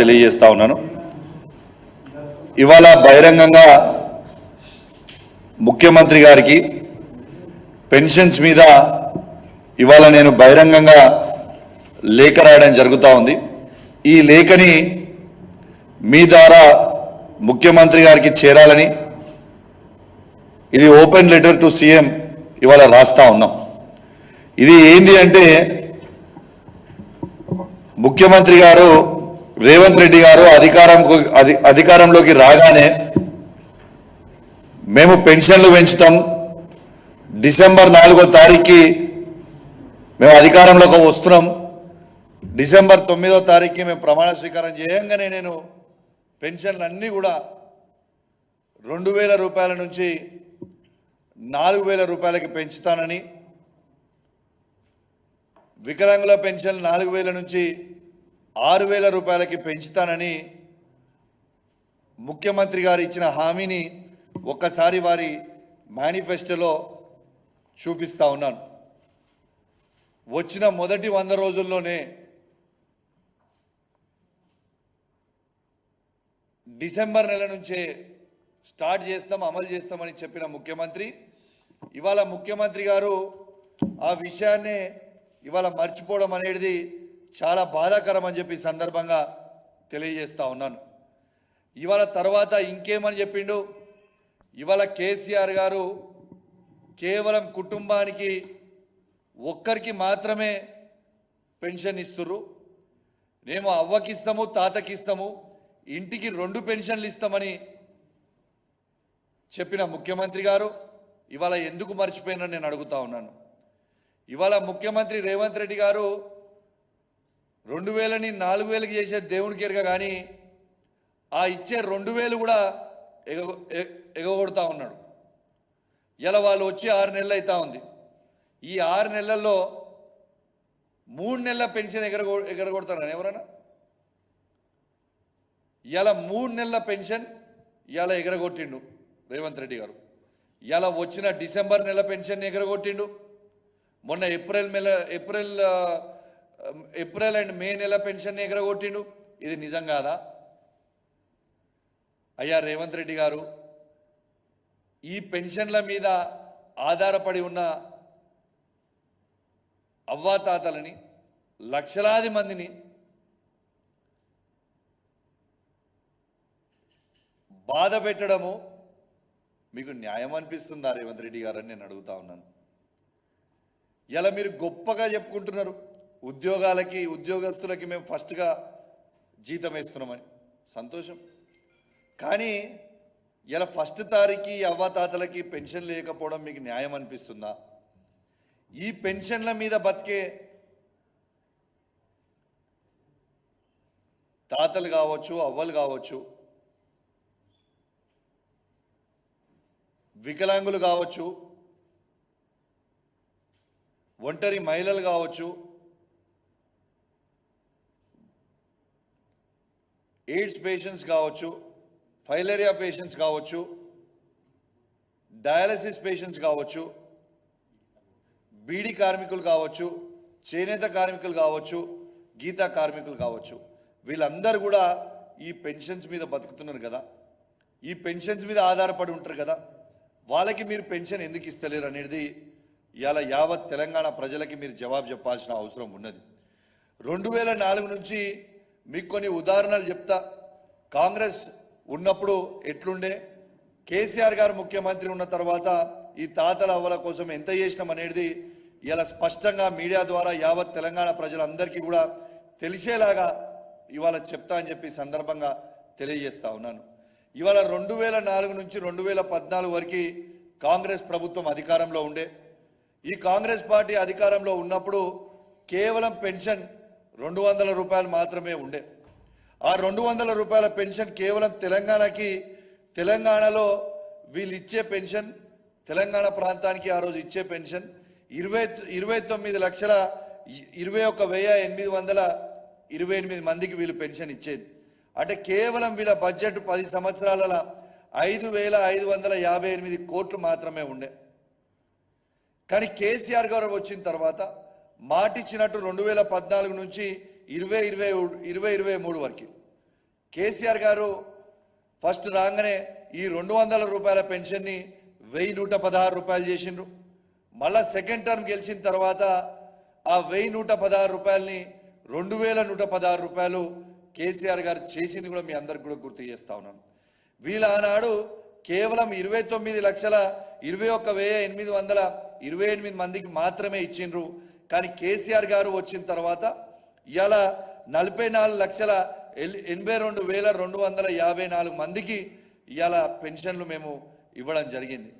తెలియజేస్తా ఉన్నాను. ఇవాళ బహిరంగంగా ముఖ్యమంత్రి గారికి పెన్షన్స్ మీద ఇవాళ నేను బహిరంగంగా లేఖ రాయడం జరుగుతూ ఉంది. ఈ లేఖని మీ ద్వారా ముఖ్యమంత్రి గారికి చేరాలని ఇది ఓపెన్ లెటర్ టు సీఎం ఇవాళ రాస్తా ఉన్నాం. ఇది ఏంది అంటే ముఖ్యమంత్రి గారు రేవంత్ రెడ్డి గారు అధికారం అధి- అధికారంలోకి రాగానే మేము పెన్షన్లు పెంచుతాం. డిసెంబర్ నాలుగో తారీఖుకి మేము అధికారంలోకి వస్తున్నాం. డిసెంబర్ తొమ్మిదో తారీఖుకి మేము ప్రమాణ స్వీకారం చేయంగానే నేను పెన్షన్లు అన్నీ కూడా రెండు వేల రూపాయల నుంచి నాలుగు వేల రూపాయలకి పెంచుతానని వికలాంగుల పెన్షన్ నాలుగు వేల నుంచి ఆరు వేల రూపాయలకి పెంచుతానని ముఖ్యమంత్రి గారు ఇచ్చిన హామీని ఒక్కసారి వారి మేనిఫెస్టోలో చూపిస్తా ఉన్నాను. వచ్చిన మొదటి వంద రోజుల్లోనే డిసెంబర్ నెల నుంచే స్టార్ట్ చేస్తాం అమలు చేస్తామని చెప్పిన ముఖ్యమంత్రి ఇవాళ ముఖ్యమంత్రి గారు ఆ విషయాన్నే ఇవాళ మర్చిపోవడం అనేది చాలా బాధాకరం అని చెప్పి సందర్భంగా తెలియజేస్తా ఉన్నాను. ఇవాళ తర్వాత ఇంకేమని చెప్పిండు? ఇవాళ కేసీఆర్ గారు కేవలం కుటుంబానికి ఒక్కరికి మాత్రమే పెన్షన్ ఇస్తుర్రు. మేము అవ్వకిస్తాము తాతకిస్తాము ఇంటికి రెండు పెన్షన్లు ఇస్తామని చెప్పిన ముఖ్యమంత్రి గారు ఇవాళ ఎందుకు మర్చిపోయినని నేను అడుగుతా ఉన్నాను. ఇవాళ ముఖ్యమంత్రి రేవంత్ రెడ్డి గారు రెండు వేలని నాలుగు వేలకి చేసే దేవునికి ఎరగ కానీ ఆ ఇచ్చే రెండు వేలు కూడా ఎగ ఎ- ఎగగొడతా ఉన్నాడు. ఇలా వాళ్ళు వచ్చి ఆరు నెలలు అవుతా ఉంది. ఈ ఆరు నెలల్లో మూడు నెలల పెన్షన్ ఎగరగొ ఎగరగొడతారని ఎవరైనా ఇలా మూడు నెలల పెన్షన్ ఇలా ఎగరగొట్టిండు రేవంత్ రెడ్డి గారు. ఇలా వచ్చిన డిసెంబర్ నెల పెన్షన్ ఎగరగొట్టిండు. మొన్న ఏప్రిల్ నెల ఏప్రిల్ ఏప్రిల్ అండ్ మే నెల పెన్షన్ ఎగరగొట్టిండు. ఇది నిజం కాదా? అయ్యా రేవంత్ రెడ్డి గారు ఈ పెన్షన్ల మీద ఆధారపడి ఉన్న అవ్వాతాతలని లక్షలాది మందిని బాధ పెట్టడము మీకు న్యాయం అనిపిస్తుందా రేవంత్ రెడ్డి గారని నేను అడుగుతా ఉన్నాను. ఇలా మీరు గొప్పగా చెప్పుకుంటున్నారు. ఉద్యోగాలకి ఉద్యోగస్తులకి మేము ఫస్ట్గా జీతం వేస్తున్నామని సంతోషం. కానీ ఇలా ఫస్ట్ తారీఖు అవ్వాతాతలకి పెన్షన్ లేకపోవడం మీకు న్యాయం అనిపిస్తుందా? ఈ పెన్షన్ల మీద బతికే తాతలు కావచ్చు అవ్వలు కావచ్చు వికలాంగులు కావచ్చు ఒంటరి మహిళలు కావచ్చు ఎయిడ్స్ పేషెంట్స్ కావచ్చు ఫైలేరియా పేషెంట్స్ కావచ్చు డయాలసిస్ పేషెంట్స్ కావచ్చు బీడీ కార్మికులు కావచ్చు చేనేత కార్మికులు కావచ్చు గీతా కార్మికులు కావచ్చు. వీళ్ళందరూ కూడా ఈ పెన్షన్స్ మీద బతుకుతున్నారు కదా. ఈ పెన్షన్స్ మీద ఆధారపడి ఉంటారు కదా. వాళ్ళకి మీరు పెన్షన్ ఎందుకు ఇస్తలేరు అనేది ఇవాళ యావత్ తెలంగాణ ప్రజలకి మీరు జవాబు చెప్పాల్సిన అవసరం ఉన్నది. రెండు వేల నాలుగు నుంచి మీకు కొన్ని ఉదాహరణలు చెప్తా. కాంగ్రెస్ ఉన్నప్పుడు ఎట్లుండే? కేసీఆర్ గారు ముఖ్యమంత్రి ఉన్న తర్వాత ఈ తాతల అవ్వల కోసం ఎంత చేసినాం అనేది ఇలా స్పష్టంగా మీడియా ద్వారా యావత్ తెలంగాణ ప్రజలందరికీ కూడా తెలిసేలాగా ఇవాళ చెప్తా అని చెప్పి సందర్భంగా తెలియజేస్తా ఉన్నాను. ఇవాళ రెండు వేల నాలుగు నుంచి రెండు వేల పద్నాలుగు వరకు కాంగ్రెస్ ప్రభుత్వం అధికారంలో ఉండే. ఈ కాంగ్రెస్ పార్టీ అధికారంలో ఉన్నప్పుడు కేవలం పెన్షన్ రెండు వందల రూపాయలు మాత్రమే ఉండే. ఆ రెండు వందల రూపాయల పెన్షన్ కేవలం తెలంగాణకి తెలంగాణలో వీళ్ళు ఇచ్చే పెన్షన్ తెలంగాణ ప్రాంతానికి ఆ రోజు ఇచ్చే పెన్షన్ ఇరవై ఇరవై తొమ్మిది లక్షల ఇరవై ఒక వెయ్యి ఎనిమిది వందల ఇరవై ఎనిమిది మందికి వీళ్ళు పెన్షన్ ఇచ్చేది. అంటే కేవలం వీళ్ళ బడ్జెట్ పది సంవత్సరాల ఐదు వేల ఐదు వందల యాభై ఎనిమిది కోట్లు మాత్రమే ఉండే. కానీ కేసీఆర్ గారు వచ్చిన తర్వాత మాట ఇచ్చినట్టు రెండు వేల పద్నాలుగు నుంచి ఇరవై ఇరవై ఇరవై ఇరవై మూడు వరకు. కేసీఆర్ గారు ఫస్ట్ రాగానే ఈ రెండు వందల రూపాయల పెన్షన్ని వెయ్యి నూట పదహారు రూపాయలు చేసిండ్రు. మళ్ళా సెకండ్ టర్మ్ గెలిచిన తర్వాత ఆ వెయ్యి నూట పదహారు రూపాయలని రెండు వేల నూట పదహారు రూపాయలు కేసీఆర్ గారు చేసింది కూడా మీ అందరికి కూడా గుర్తు చేస్తా ఉన్నాను. వీళ్ళు ఆనాడు కేవలం ఇరవై తొమ్మిది లక్షల ఇరవై ఒక్క వెయ్యి ఎనిమిది వందల ఇరవై ఎనిమిది మందికి మాత్రమే ఇచ్చిండ్రు. కానీ కేసీఆర్ గారు వచ్చిన తర్వాత ఇవాళ నలభై నాలుగు లక్షల ఎల్- ఎనభై రెండు వేల రెండు వందల యాభై నాలుగు మందికి ఇవాళ పెన్షన్లు మేము ఇవ్వడం జరిగింది.